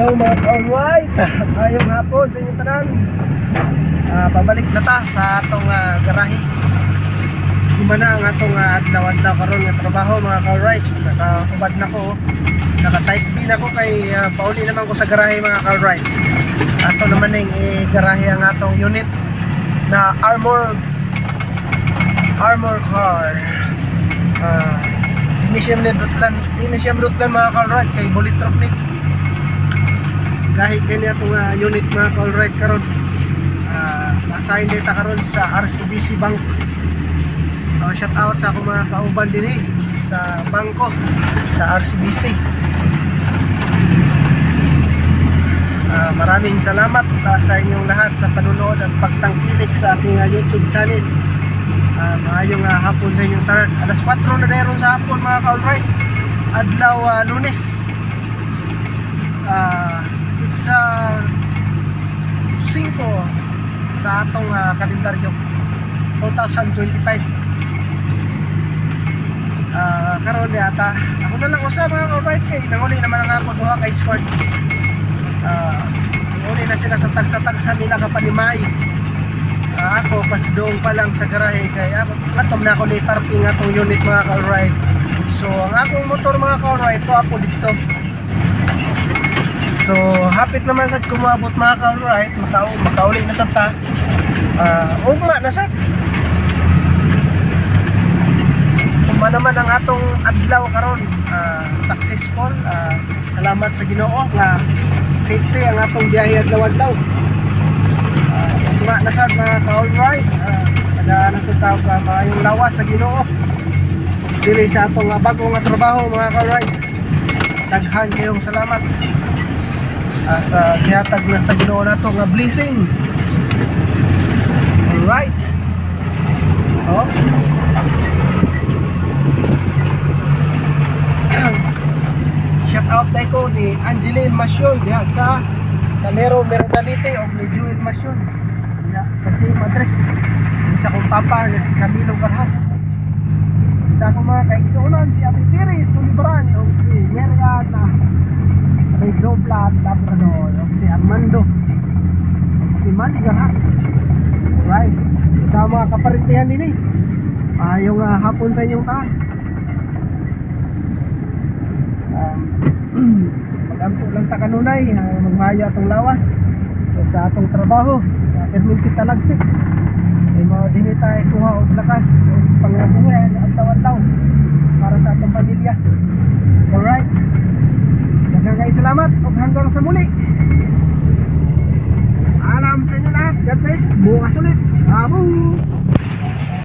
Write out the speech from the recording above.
Hello mga alright Ayong hapon sa inyong tanan. Ah, Pabalik na ta sa atong ah, garahe. Ima na ang atong uh, adlaw-adlaw karon nga trabaho mga alright Nakahubad na ko Naka-type B ko kay ah, pauli naman ko sa garahe mga alright Ato naman yung eh, garahe ang atong unit na armor armor car. Ah, Dini siya rutlan, dini siya rutlan mga alright kay bullet truck ni kahit kanya itong uh, unit mga ka-alright karon. Uh, assign data karon sa RCBC Bank. Uh, shout out sa akong mga kauban din eh, sa bangko sa RCBC uh, maraming salamat uh, sa inyong lahat sa panunood at pagtangkilik sa aking uh, YouTube channel. Uh, maayong uh, hapon sa inyong tanan. Alas 4 na dayron sa hapon mga ka-alright. Adlaw uh, lunes. Uh, sa 5 sa atong uh, kalendaryo 2025 uh, karon yata ako na lang usa mga alright kay nanguli naman ang ako duha kay squad uh, nanguli na sila sa tagsa-tagsa nila kapanimay uh, ako pas doon pa lang sa garahe kay ako atom na ako ni parking atong unit mga ka-alright. So ang akong motor mga ka-alright to ako dito So, hapit naman sa kumabot mga ka-alright, maka makauli na sa ta. Uh, ugma na sa. Ugma naman ang atong adlaw karon uh, successful. Uh, salamat sa Ginoo nga safety ang atong biyahe adlaw-adlaw. Uh, ugma na sa mga ka-alright. Uh, Tagaan na sa tao ka maayong lawas sa Ginoo. Dili sa atong bagong trabaho mga ka-alright. Daghan kayong salamat uh, sa gihatag na sa Ginoo nato nga blessing. Alright. Oh. Shout out day ko ni Angeline Masyon diha sa Calero Mercalite o ni Jewel Masyon diha sa same address. Sa kong papa si Camilo Garhas. Sa akong mga kaigsuonan si Ate Tiri Sulibran o si Mariana Blat Labrador o si Armando. Si Manny Garhas right. Sa mga kaparintihan din eh. Ah, yung ah, hapon sa inyong tahan um, magampo lang ta kanunay uh, magmayo atong lawas. So, sa atong trabaho sa perminti talagsik ay mga dini tayo kuha og lakas o pangabuhay adlaw-adlaw para sa atong pamilya. Alright. Daghang salamat hanggang sa muli. Alam sa inyo lahat. God bless. Bukas ulit. Abo.